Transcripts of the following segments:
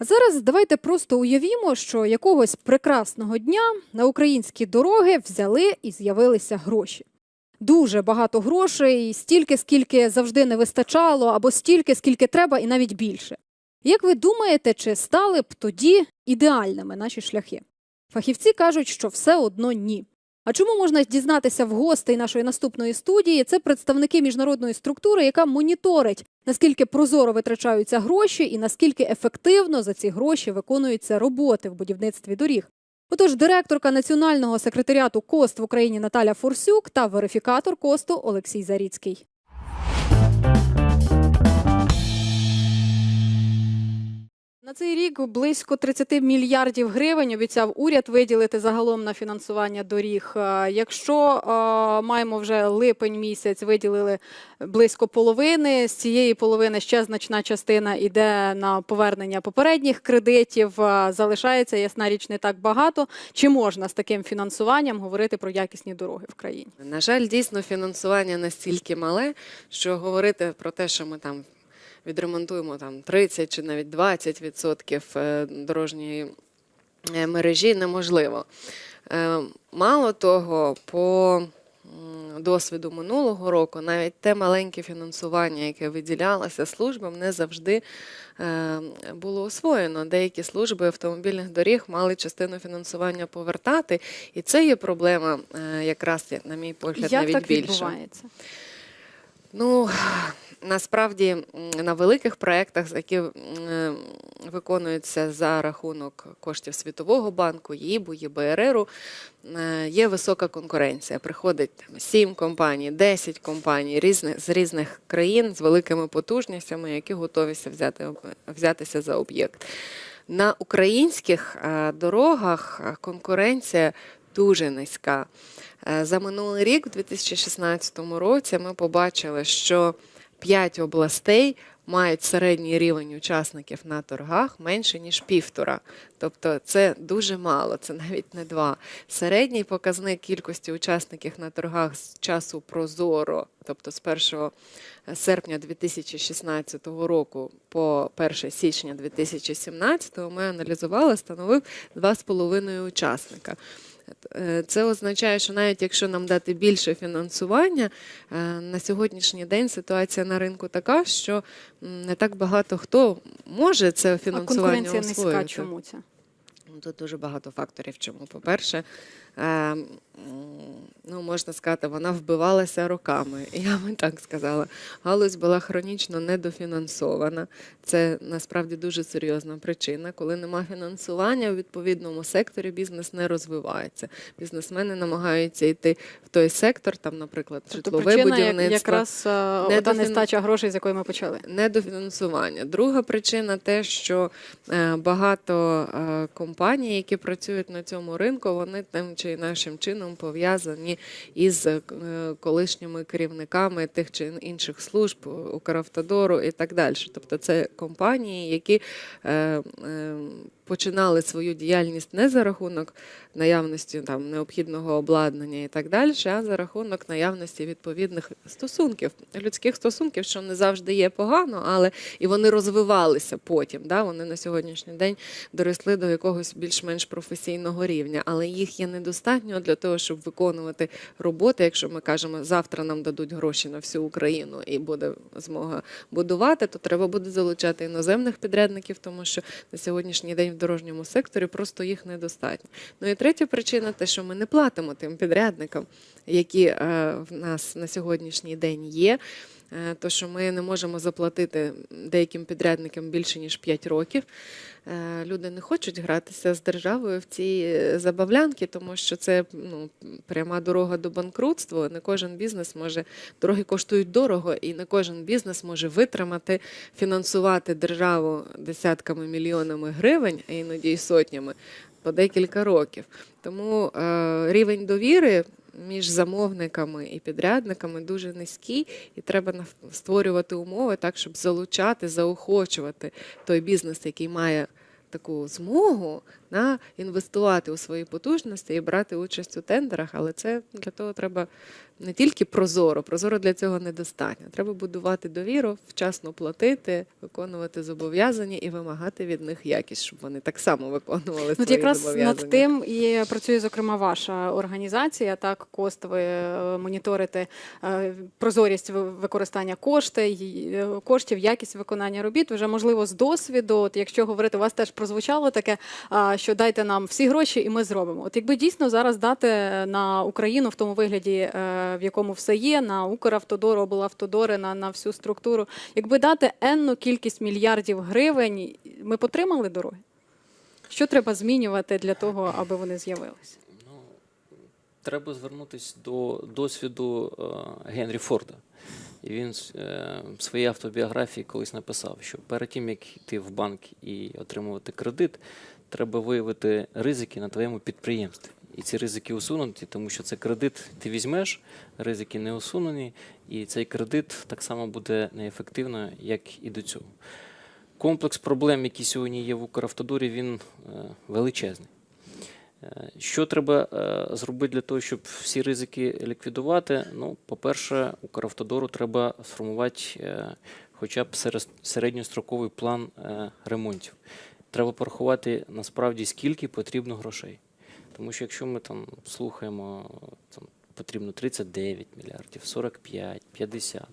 А зараз давайте просто уявімо, що якогось прекрасного дня на українські дороги взяли і з'явилися гроші. Дуже багато грошей, стільки, скільки завжди не вистачало, або стільки, скільки треба, і навіть більше. Як ви думаєте, чи стали б тоді ідеальними наші шляхи? Фахівці кажуть, що все одно ні. А чому можна дізнатися в гостей нашої наступної студії? Це представники міжнародної структури, яка моніторить, наскільки прозоро витрачаються гроші і наскільки ефективно за ці гроші виконуються роботи в будівництві доріг. Отож, директорка національного секретаріату КОСТ в Україні Наталя Форсюк та верифікатор КОСТу Олексій Заріцький. На цей рік близько 30 мільярдів гривень обіцяв уряд виділити загалом на фінансування доріг. Е, Якщо е, маємо вже липень місяць, виділили близько половини. З цієї половини ще значна частина йде на повернення попередніх кредитів. Е, Залишається ясна річ не так багато. Чи можна з таким фінансуванням говорити про якісні дороги в країні? На жаль, дійсно фінансування настільки мале, що говорити про те, що ми там відремонтуємо там 30 чи навіть 20 відсотків е, дорожньої е, мережі неможливо. Е, Мало того, по досвіду минулого року, навіть те маленьке фінансування, яке виділялося службам, не завжди було освоєно. Деякі служби автомобільних доріг мали частину фінансування повертати, і це є проблема, якраз на мій погляд, Як навіть так більше. відбувається? Ну насправді на великих проєктах, які е, виконуються за рахунок коштів Світового банку, ЄІБу, ЄБРРу, е, є висока конкуренція. Приходить 7 компаній, 10 компаній різних, з різних країн з великими потужностями, які готовіся взяти, взятися за об'єкт. На українських е, дорогах конкуренція дуже низька. За минулий рік, у 2016 році, ми побачили, що 5 областей мають середній рівень учасників на торгах менше ніж півтора. Тобто це дуже мало, це навіть не два. Середній показник кількості учасників на торгах з часу Прозоро, тобто з 1 серпня 2016 року по 1 січня 2017 ми аналізували, становив 2,5 учасника. Е, Це означає, що навіть якщо нам дати більше фінансування, е, на сьогоднішній день ситуація на ринку така, що не так багато хто може це А фінансування конкуренція низька. Чому це? Тут дуже багато факторів. Чому? По-перше, ну, можна сказати, вона вбивалася роками. Я би так сказала. Галузь була хронічно недофінансована. Це насправді дуже серйозна причина. Коли нема фінансування у відповідному секторі, бізнес не розвивається. Бізнесмени намагаються йти в той сектор, там, наприклад, Тобто житлове причина будівництво. якраз е, Не ота дофін- нестача грошей, з якої ми почали. Недофінансування. Друга причина те, що е, багато е, компаній, які працюють на цьому ринку, вони тим чи іншим чином пов'язані із е, колишніми керівниками тих чи інших служб, Укравтодору і так далі. Тобто це компанії, які е, е, починали свою діяльність не за рахунок наявності там необхідного обладнання і так далі, а за рахунок наявності відповідних стосунків, людських стосунків, що не завжди є погано, але і вони розвивалися потім. Да? Вони на сьогоднішній день доросли до якогось більш-менш професійного рівня, але їх є недостатньо для того, щоб виконувати роботи. Якщо ми кажемо, завтра нам дадуть гроші на всю Україну і буде змога будувати, то треба буде залучати іноземних підрядників, тому що на сьогоднішній день дорожньому секторі просто їх недостатньо. Ну і третя причина те, що ми не платимо тим підрядникам, які е, в нас на сьогоднішній день є. Е, То, що ми не можемо заплатити деяким підрядникам більше ніж 5 років. Е, Люди не хочуть гратися з державою в ці е, забавлянки, тому що це ну, пряма дорога до банкрутства. Не кожен бізнес може дороги коштують дорого, і не кожен бізнес може витримати, фінансувати державу десятками мільйонами гривень, а іноді й сотнями по декілька років. Тому е, рівень довіри між замовниками і підрядниками дуже низький, і треба створювати умови так, щоб залучати, заохочувати той бізнес, який має таку змогу на інвестувати у свої потужності і брати участь у тендерах. Але це для того треба не тільки прозоро, прозоро для цього недостатньо. Треба будувати довіру, вчасно платити, виконувати зобов'язання і вимагати від них якість, щоб вони так само виконували От якраз над тим і працює зокрема ваша організація. Так, кост ви е, моніторите е, прозорість ви- використання кошти, й- е, коштів, якість виконання робіт. Вже можливо з досвіду. От якщо говорити, у вас теж прозвучало таке, що дайте нам всі гроші, і ми зробимо. От якби дійсно зараз дати на Україну в тому вигляді, е, в якому все є, на Укравтодор, облавтодори, на, на всю структуру, якби дати енну кількість мільярдів гривень, ми б отримали дороги. Що треба змінювати для того, аби вони з'явилися? Ну, треба звернутися до досвіду е, Генрі Форда. І він е, в своїй автобіографії колись написав, що перед тим, як йти в банк і отримувати кредит, треба виявити ризики на твоєму підприємстві. І ці ризики усунуті, тому що це кредит ти візьмеш, ризики не усунені, і цей кредит так само буде неефективно, як і до цього. Комплекс проблем, які сьогодні є в Укравтодорі, він е, величезний. Е, Що треба е, зробити для того, щоб всі ризики ліквідувати? Ну, по-перше, Укравтодору треба сформувати хоча б середньостроковий план ремонтів. Треба порахувати насправді скільки потрібно грошей. Тому що якщо ми там слухаємо, там потрібно 39 мільярдів, 45, 50. е,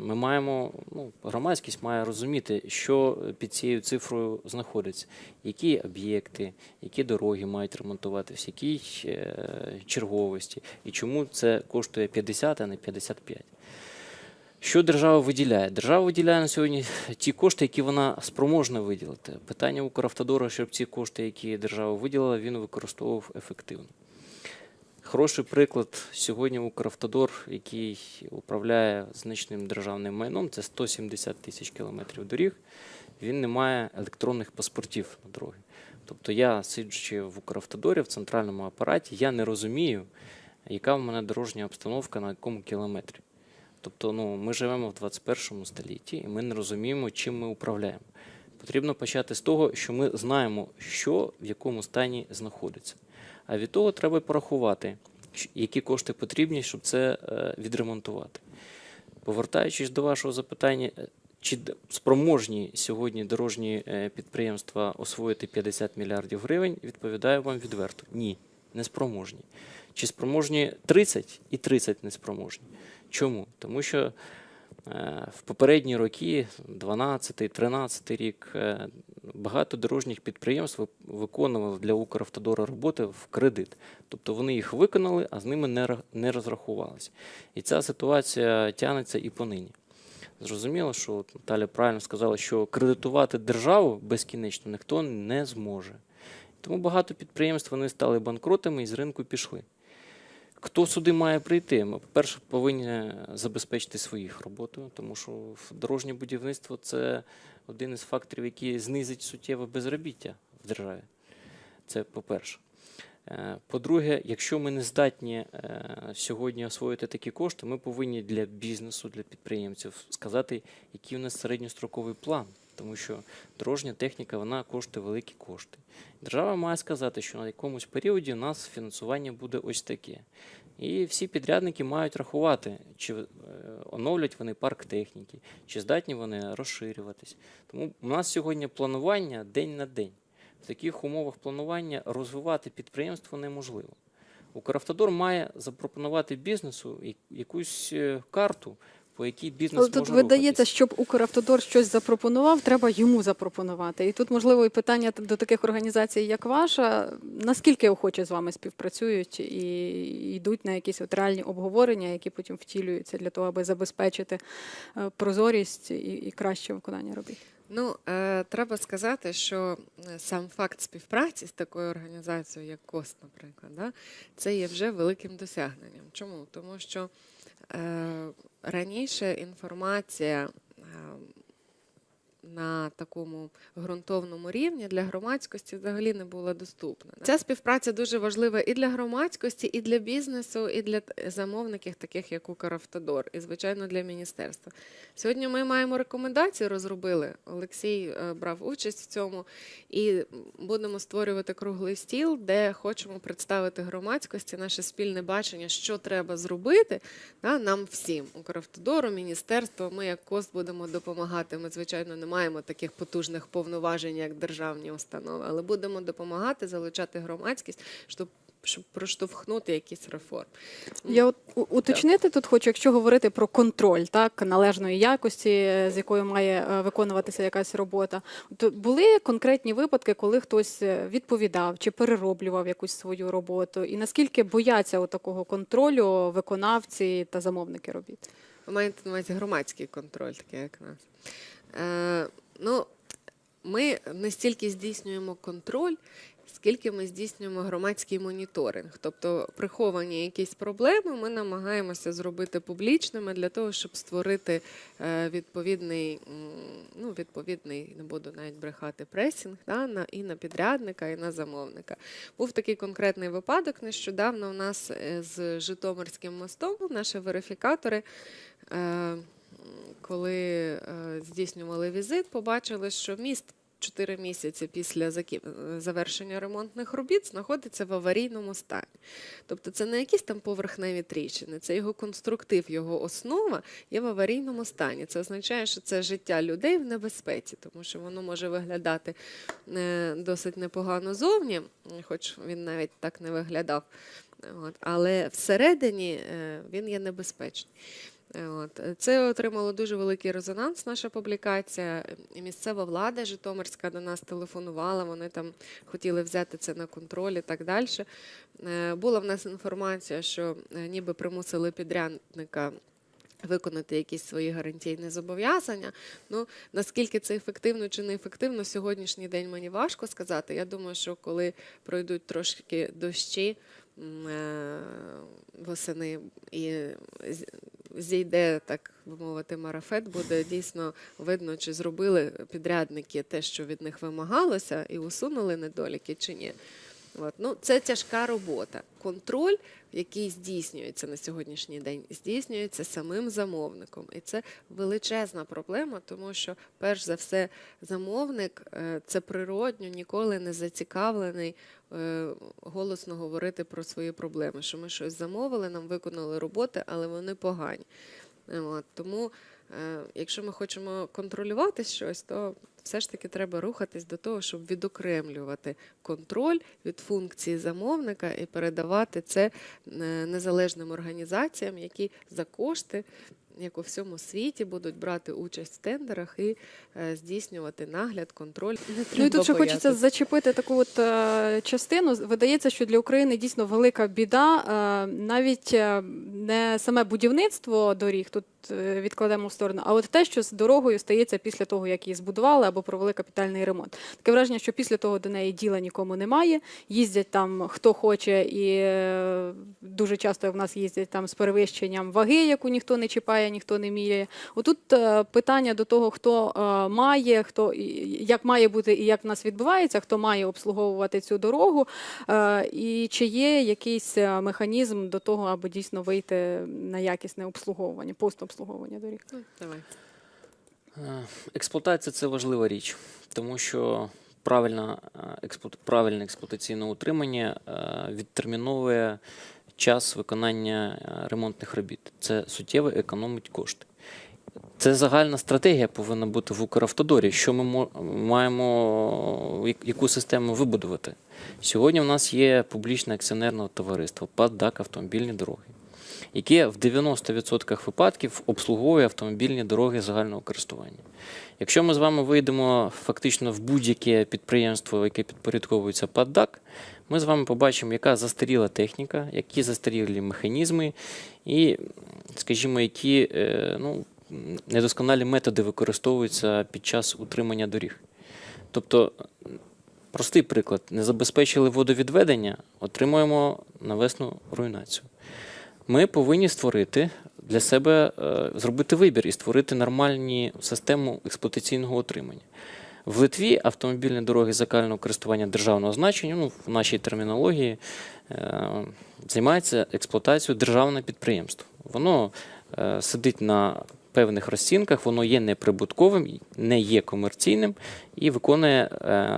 Ми маємо, ну, громадськість має розуміти, що під цією цифрою знаходиться, які об'єкти, які дороги мають ремонтуватися, які е, черговості, і чому це коштує 50, а не 55. Що держава виділяє? Держава виділяє на сьогодні ті кошти, які вона спроможна виділити. Питання Укравтодора, щоб ці кошти, які держава виділила, він використовував ефективно. Хороший приклад сьогодні Укравтодор, який управляє значним державним майном, це 170 тисяч кілометрів доріг. Він не має електронних паспортів на дороги. Тобто я, сиджучи в Укравтодорі в центральному апараті, я не розумію, яка в мене дорожня обстановка на якому кілометрі. Тобто, ну, ми живемо в 21 столітті і ми не розуміємо, чим ми управляємо. Потрібно почати з того, що ми знаємо, що в якому стані знаходиться. А від того треба порахувати, які кошти потрібні, щоб це е, відремонтувати. Повертаючись до вашого запитання, е, чи спроможні сьогодні дорожні е, підприємства освоїти 50 мільярдів гривень, відповідаю вам відверто. Ні, не спроможні. Чи спроможні 30 і 30 не спроможні. Чому? Тому що е, в попередні роки, 12-13 рік, е, багато дорожніх підприємств виконували для Укравтодора роботи в кредит. Тобто вони їх виконали, а з ними не, розрахувалися. І ця ситуація тягнеться і понині. Зрозуміло, що Наталя правильно сказала, що кредитувати державу безкінечно ніхто не зможе. Тому багато підприємств вони стали банкротами і з ринку пішли. Хто сюди має прийти? Ми, по-перше, повинні забезпечити своїх роботою, тому що дорожнє будівництво це один із факторів, який знизить суттєве безробіття в державі. Це по-перше. Е, По-друге, якщо ми не здатні е, сьогодні освоїти такі кошти, ми повинні для бізнесу, для підприємців сказати, який у нас середньостроковий план. Тому що дорожня техніка вона коштує великі кошти. Держава має сказати, що на якомусь періоді у нас фінансування буде ось таке. І всі підрядники мають рахувати, чи е, оновлять вони парк техніки, чи здатні вони розширюватись. Тому у нас сьогодні планування день на день. В таких умовах планування розвивати підприємство неможливо. Укравтодор має запропонувати бізнесу якусь е, карту, по якій бізнес Але тут може видається, рухатись. щоб Укравтодор щось запропонував, треба йому запропонувати. І тут, можливо, і питання до таких організацій, як ваша, наскільки охоче з вами співпрацюють і йдуть на якісь от реальні обговорення, які потім втілюються для того, аби забезпечити е, прозорість і, і краще виконання робіт. Ну, е, треба сказати, що е, сам факт співпраці з такою організацією, як КОСТ, наприклад, да, це є вже великим досягненням. Чому? Тому що е, раніше інформація е, на такому ґрунтовному рівні для громадськості взагалі не була доступна. Ця співпраця дуже важлива і для громадськості, і для бізнесу, і для замовників, таких як Укравтодор, і звичайно для міністерства. Сьогодні ми маємо рекомендації, розробили. Олексій е, брав участь в цьому, і будемо створювати круглий стіл, де хочемо представити громадськості наше спільне бачення, що треба зробити нам всім. Укравтодору, міністерство, ми як КОСТ будемо допомагати. Ми, звичайно, не маємо таких потужних повноважень, як державні установи, але будемо допомагати залучати громадськість, щоб, щоб проштовхнути якісь реформи. Я от уточнити тут хочу, якщо говорити про контроль так належної якості, з якою має е, виконуватися якась робота. То були конкретні випадки, коли хтось е, відповідав чи перероблював якусь свою роботу, і наскільки бояться у такого контролю виконавці та замовники робіт? Ви маєте на увазі громадський контроль, такий як нас. Е, ну, ми не стільки здійснюємо контроль, скільки ми здійснюємо громадський моніторинг. Тобто приховані якісь проблеми ми намагаємося зробити публічними для того, щоб створити е, відповідний, ну, відповідний, не буду навіть брехати, пресінг да, на, і на підрядника, і на замовника. Був такий конкретний випадок нещодавно у нас е, з Житомирським мостом, наші верифікатори. Коли здійснювали візит, побачили, що міст 4 місяці після завершення ремонтних робіт знаходиться в аварійному стані. Тобто це не якісь там поверхневі тріщини, це його конструктив, його основа є в аварійному стані. Це означає, що це життя людей в небезпеці, тому що воно може виглядати е, досить непогано зовні, хоч він навіть так не виглядав. От, але всередині е, він є небезпечний. От. Це отримало дуже великий резонанс, наша публікація. Місцева влада Житомирська до нас телефонувала, вони там хотіли взяти це на контроль і так далі. Е, Була в нас інформація, що е, ніби примусили підрядника. Виконати якісь свої гарантійні зобов'язання. Ну наскільки це ефективно чи не ефективно, сьогоднішній день мені важко сказати. Я думаю, що коли пройдуть трошки дощі е, восени і зійде, так би мовити, марафет, буде дійсно видно, чи зробили підрядники те, що від них вимагалося, і усунули недоліки, чи ні. От. Ну, це тяжка робота. Контроль, який здійснюється на сьогоднішній день, здійснюється самим замовником. І це величезна проблема, тому що, перш за все, замовник е, це природньо ніколи не зацікавлений е, голосно говорити про свої проблеми. Що ми щось замовили, нам виконали роботи, але вони погані. От. Тому, якщо ми хочемо контролювати щось, то все ж таки треба рухатись до того, щоб відокремлювати контроль від функції замовника і передавати це е, незалежним організаціям, які за кошти, як у всьому світі, будуть брати участь в тендерах і е, здійснювати нагляд, контроль. Не Ну і тут ще хочеться зачепити таку от е, частину. Видається, що для України дійсно велика біда. Е, навіть е, не саме будівництво доріг тут е, відкладемо в сторону, а от те, що з дорогою стається після того, як її збудували або провели капітальний ремонт. Таке враження, що після того до неї діла нікому немає. Їздять там хто хоче, і е, дуже часто в нас їздять там з перевищенням ваги, яку ніхто не чіпає, ніхто не міряє. Отут е, питання до того, хто е, має, хто як має бути і як в нас відбувається, хто має обслуговувати цю дорогу, е, і чи є якийсь е, механізм до того, аби дійсно вийти на якісне обслуговування, постобслуговування доріг. Ну, давай. Е, Експлуатація це важлива річ, тому що правильна, е, правильне експлуатаційне утримання е, відтерміновує час виконання ремонтних робіт. Це суттєво економить кошти. Це загальна стратегія повинна бути в Укравтодорі. Що ми маємо, яку систему вибудувати? Сьогодні в нас є публічне акціонерне товариство ПАД ДАК автомобільні дороги, яке в 90% випадків обслуговує автомобільні дороги загального користування. Якщо ми з вами вийдемо фактично в будь-яке підприємство, яке підпорядковується ПАД ДАК, ми з вами побачимо, яка застаріла техніка, які застарілі механізми і, скажімо, які е, ну, недосконалі методи використовуються під час утримання доріг. Тобто, простий приклад: не забезпечили водовідведення, отримуємо навесну руйнацію. Ми повинні створити для себе е, зробити вибір і створити нормальні систему експлуатаційного утримання. В Литві автомобільні дороги загального користування державного значення, ну, в нашій термінології, е, займається експлуатацією державне підприємство. Воно е, сидить на певних розцінках, воно є неприбутковим, не є комерційним і виконує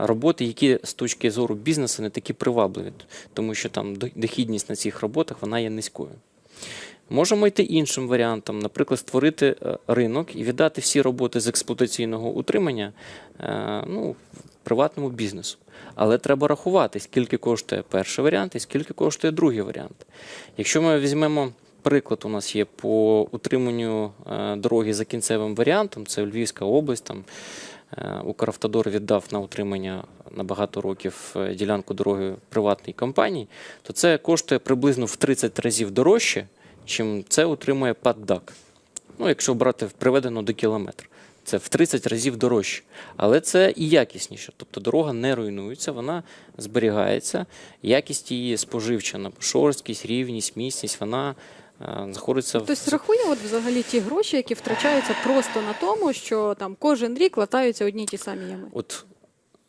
роботи, які з точки зору бізнесу не такі привабливі, тому що там дохідність на цих роботах вона є низькою. Можемо йти іншим варіантом, наприклад, створити е, ринок і віддати всі роботи з експлуатаційного утримання е, ну, приватному бізнесу. Але треба рахувати, скільки коштує перший варіант і скільки коштує другий варіант. Якщо ми візьмемо приклад, у нас є по утриманню е, дороги за кінцевим варіантом, це Львівська область, там Укравтодор віддав на утримання на багато років е, ділянку дороги приватній компанії, то це коштує приблизно в 30 разів дорожче, чим це утримує ПАДДАК. Ну, якщо брати приведено до кілометра. Це в 30 разів дорожче. Але це і якісніше. Тобто дорога не руйнується, вона зберігається. Якість її споживча, шорсткість, рівність, міцність, вона е, знаходиться в Хтось рахує от взагалі ті гроші, які втрачаються просто на тому, що там кожен рік латаються одні й ті самі ями. От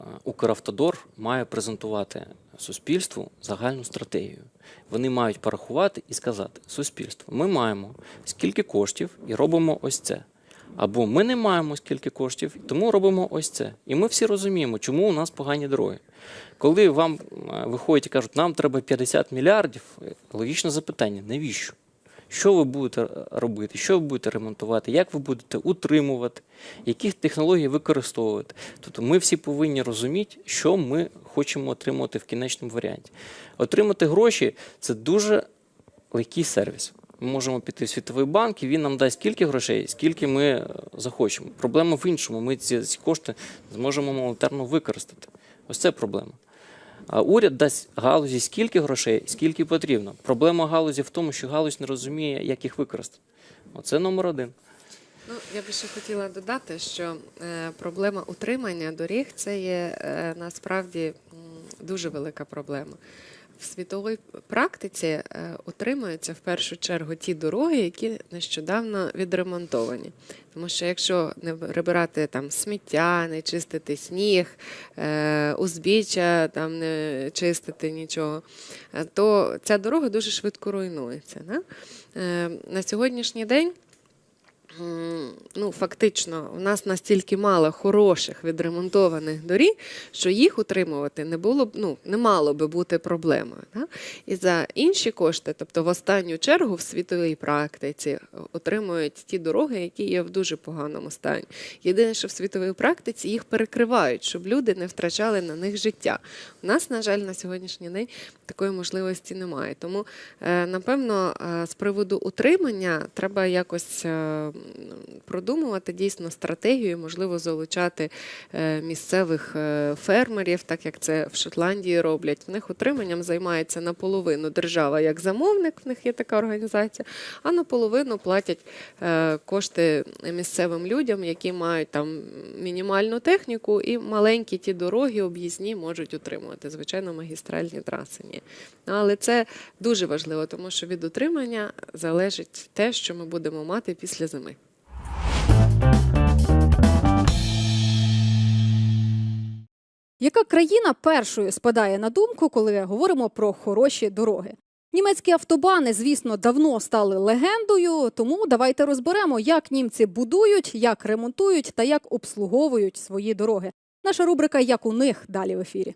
е, Укравтодор має презентувати суспільству загальну стратегію. Вони мають порахувати і сказати: суспільство, ми маємо скільки коштів і робимо ось це. Або ми не маємо скільки коштів, тому робимо ось це. І ми всі розуміємо, чому у нас погані дороги. Коли вам е, виходять і кажуть, нам треба 50 мільярдів, логічне запитання: навіщо? Що ви будете робити, що ви будете ремонтувати, як ви будете утримувати, які технології використовувати. Тобто ми всі повинні розуміти, що ми хочемо отримати в кінечному варіанті. Отримати гроші це дуже легкий сервіс. Ми можемо піти в світовий банк, і він нам дасть скільки грошей, скільки ми е, захочемо. Проблема в іншому. Ми ці кошти зможемо монетарно використати. Ось це проблема. А уряд дасть галузі скільки грошей, скільки потрібно. Проблема галузі в тому, що галузь не розуміє, як їх використати. Оце номер один. Ну, я би ще хотіла додати, що е, проблема утримання доріг це є е, насправді дуже велика проблема. В світовій практиці е, утримуються в першу чергу ті дороги, які нещодавно відремонтовані. Тому що якщо не прибирати там сміття, не чистити сніг, е, узбіччя, там не чистити нічого, е, то ця дорога дуже швидко руйнується. На сьогоднішній день ну, фактично, у нас настільки мало хороших відремонтованих доріг, що їх утримувати не було б, ну, не мало би бути проблемою. Да? І за інші кошти, тобто в останню чергу в світовій практиці отримують ті дороги, які є в дуже поганому стані. Єдине, що в світовій практиці їх перекривають, щоб люди не втрачали на них життя. У нас, на жаль, на сьогоднішній день такої можливості немає. Тому, е, напевно, е, з приводу утримання треба якось е, продумувати дійсно стратегію, можливо, залучати е, місцевих е, фермерів, так як це в Шотландії роблять. В них утриманням займається наполовину держава як замовник, в них є така організація, а наполовину платять е, кошти місцевим людям, які мають там мінімальну техніку, і маленькі ті дороги об'їзні можуть утримувати. Звичайно, магістральні траси ні. Але це дуже важливо, тому що від утримання залежить те, що ми будемо мати після зими. Яка країна першою спадає на думку, коли говоримо про хороші дороги? Німецькі автобани, звісно, давно стали легендою, тому давайте розберемо, як німці будують, як ремонтують та як обслуговують свої дороги. Наша рубрика Як у них далі в ефірі.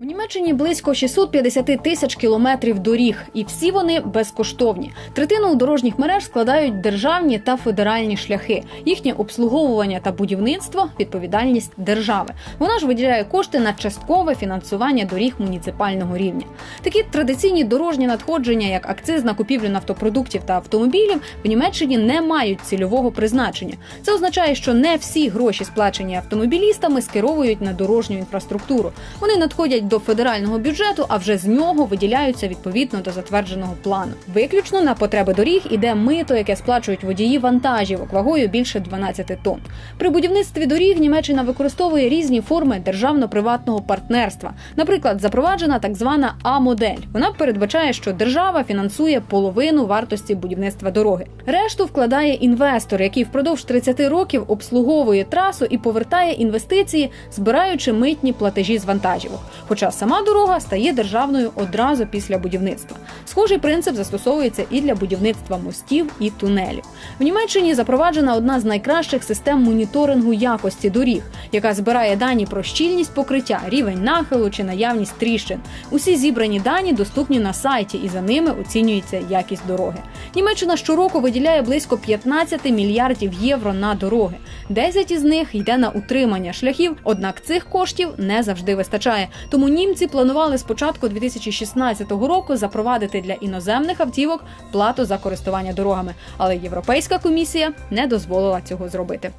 В Німеччині близько 650 тисяч кілометрів доріг, і всі вони безкоштовні. Третину дорожніх мереж складають державні та федеральні шляхи. Їхнє обслуговування та будівництво відповідальність держави. Вона ж виділяє кошти на часткове фінансування доріг муніципального рівня. Такі традиційні дорожні надходження, як акциз на купівлю нафтопродуктів та автомобілів, в Німеччині не мають цільового призначення. Це означає, що не всі гроші, сплачені автомобілістами, скеровують на дорожню інфраструктуру. Вони надходять надходять до федерального бюджету, а вже з нього виділяються відповідно до затвердженого плану. Виключно на потреби доріг іде мито, яке сплачують водії вантажівок вагою більше 12 тонн. При будівництві доріг Німеччина використовує різні форми державно-приватного партнерства. Наприклад, запроваджена так звана А-модель. Вона передбачає, що держава фінансує половину вартості будівництва дороги. Решту вкладає інвестор, який впродовж 30 років обслуговує трасу і повертає інвестиції, збираючи митні платежі з вантажівок. Хоча сама дорога стає державною одразу після будівництва. Схожий принцип застосовується і для будівництва мостів і тунелів. В Німеччині запроваджена одна з найкращих систем моніторингу якості доріг, яка збирає дані про щільність покриття, рівень нахилу чи наявність тріщин. Усі зібрані дані доступні на сайті, і за ними оцінюється якість дороги. Німеччина щороку виділяє близько 15 мільярдів євро на дороги. 10 із них йде на утримання шляхів. Однак цих коштів не завжди вистачає. Тому німці планували з початку 2016 року запровадити для іноземних автівок плату за користування дорогами. Але Європейська комісія не дозволила цього зробити.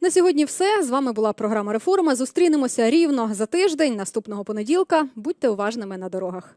На сьогодні все. З вами була програма Реформа. Зустрінемося рівно за тиждень наступного понеділка. Будьте уважними на дорогах.